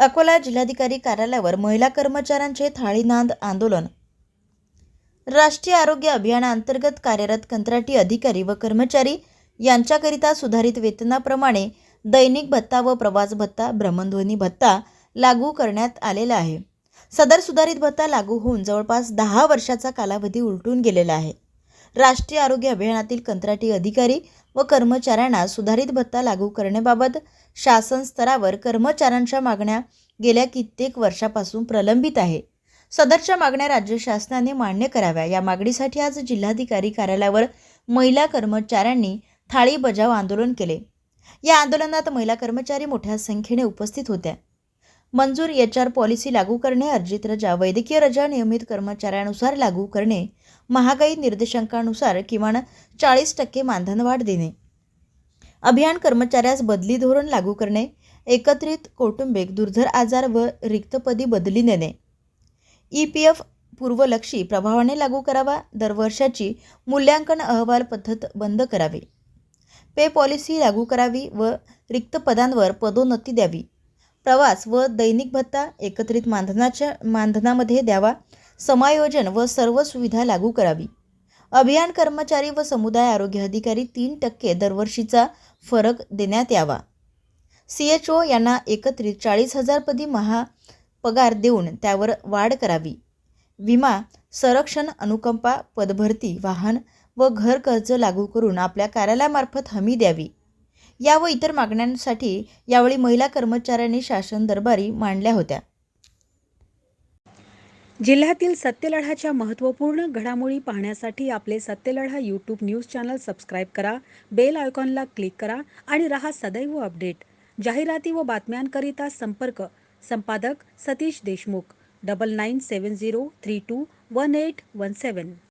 अकोला जिल्हाधिकारी कार्यालयावर महिला कर्मचाऱ्यांचे थाळीनाद आंदोलन. राष्ट्रीय आरोग्य अभियानाअंतर्गत कार्यरत कंत्राटी अधिकारी व कर्मचारी यांच्याकरिता सुधारित वेतनाप्रमाणे दैनिक भत्ता व प्रवास भत्ता भ्रमणध्वनी भत्ता लागू करण्यात आलेला आहे. सदर सुधारित भत्ता लागू होऊन जवळपास दहा वर्षाचा कालावधी उलटून गेलेला आहे. राष्ट्रीय आरोग्य अभियानातील कंत्राटी अधिकारी व कर्मचाऱ्यांना सुधारित भत्ता लागू करण्याबाबत शासन स्तरावर कर्मचाऱ्यांच्या मागण्या गेल्या कित्येक वर्षापासून प्रलंबित आहे. सदरच्या मागण्या राज्य शासनाने मान्य कराव्या. या मागणीसाठी आज जिल्हाधिकारी कार्यालयावर महिला कर्मचाऱ्यांनी थाळी बजाव आंदोलन केले. या आंदोलनात महिला कर्मचारी मोठ्या संख्येने उपस्थित होत्या. मंजूर एच आर पॉलिसी लागू करणे अर्जित रजा वैद्यकीय रजा नियमित कर्मचाऱ्यानुसार लागू करणे महागाई निर्देशांकानुसार किमान चाळीस टक्के मानधनवाढ देणे. अभियान कर्मचाऱ्यास बदली धोरण लागू करणे एकत्रित कौटुंबिक दुर्धर आजार व रिक्तपदी बदली नेणे ई पी एफ पूर्वलक्षी प्रभावाने लागू करावा दरवर्षाची मूल्यांकन अहवाल पद्धत बंद करावी. पे पॉलिसी लागू करावी व रिक्त पदांवर पदोन्नती द्यावी. प्रवास व दैनिक भत्ता एकत्रित मानधनाच्या मानधनामध्ये द्यावा. समायोजन व सर्व सुविधा लागू करावी. अभियान कर्मचारी व समुदाय आरोग्य अधिकारी तीन टक्के दरवर्षीचा फरक देण्यात यावा. सी एच ओ यांना एकत्रित चाळीस हजारपदी महा पगार देऊन त्यावर वाढ करावी. विमा संरक्षण अनुकंपा पदभरती वाहन व घर कर्ज लागू करून आपल्या कार्यालयामार्फत हमी द्यावी. या व इतर मागण्यांसाठी यावेळी महिला कर्मचाऱ्यांनी शासन दरबारी मांडल्या होत्या. जिल्ह्यातील सत्यलढाच्या महत्त्वपूर्ण घडामोडी पाहण्यासाठी आपले Satyaladha YouTube news channel subscribe करा बेल आयकॉनला क्लिक करा आणि रहा सदैव अपडेट जाहिराती व बातम्यांकरिता संपर्क संपादक Satish Deshmukh double nine seven zero three two one eight one seven